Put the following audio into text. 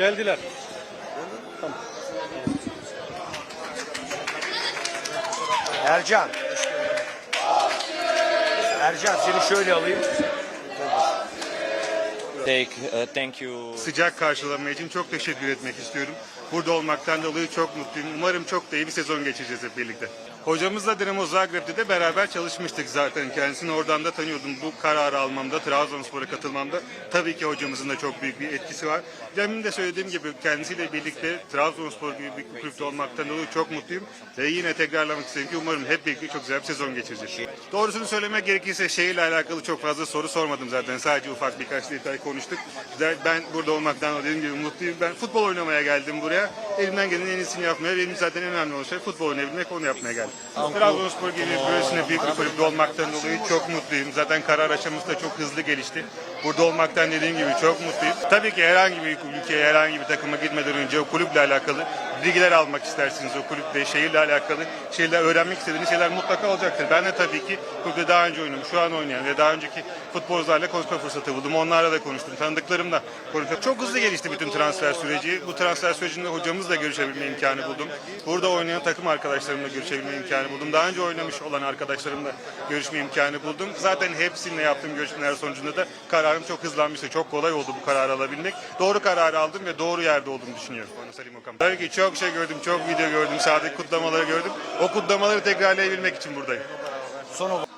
Geldiler. Ercan. Ercan seni şöyle alayım. Take, uh, thank you. Sıcak karşılama için çok teşekkür etmek istiyorum. Burada olmaktan dolayı çok mutluyum. Umarım çok da iyi bir sezon geçireceğiz hep birlikte. Hocamızla Dinamo Zagreb'de de beraber çalışmıştık zaten. Kendisini oradan da tanıyordum. Bu kararı almamda, Trabzonspor'a katılmamda tabii ki hocamızın da çok büyük bir etkisi var. Demin de söylediğim gibi kendisiyle birlikte Trabzonspor gibi bir kulüpte olmaktan dolayı çok mutluyum. Ve yine tekrarlamak istedim ki umarım hep birlikte çok güzel bir sezon geçireceğiz. Doğrusunu söylemek gerekirse şehirle alakalı çok fazla soru sormadım zaten. Sadece ufak birkaç detay konuştuk. Ben burada olmaktan dediğim gibi mutluyum. Ben futbol oynamaya geldim buraya. Elimden gelenin en iyisini yapmaya, benim zaten en önemli olan şey futbol oynayabilmek, onu yapmaya geldim. Trabzonspor gibi böylesine büyük bir kulüpte olmaktan dolayı çok mutluyum. Zaten karar aşaması da çok hızlı gelişti. Burada olmaktan dediğim gibi çok mutluyum. Tabii ki herhangi bir ülkeye, herhangi bir takıma gitmeden önce o kulüple alakalı bilgiler almak istersiniz. O kulüple, şehirle alakalı şeyler öğrenmek istediğiniz şeyler mutlaka olacaktır. Ben de tabii ki kulüpte daha önce oynadım, şu an oynayan ve daha önceki futbolcularla konuşma fırsatı buldum. Onlarla da konuştum, tanıdıklarımla konuştum. Çok hızlı gelişti bütün transfer süreci. Bu transfer sürecinde hocamızla görüşebilme imkanı buldum. Burada oynayan takım arkadaşlarımla görüşebilme imkanı buldum. Daha önce oynamış olan arkadaşlarımla görüşme imkanı buldum. Zaten hepsininle yaptığım görüşmeler sonucunda da kararım çok hızlanmıştı. Çok kolay oldu bu kararı alabilmek. Doğru kararı aldım ve doğru yerde olduğumu düşünüyorum. Tabii ki çok şey gördüm, çok video gördüm, sahadaki kutlamaları gördüm. O kutlamaları tekrarlayabilmek için buradayım. Son olarak.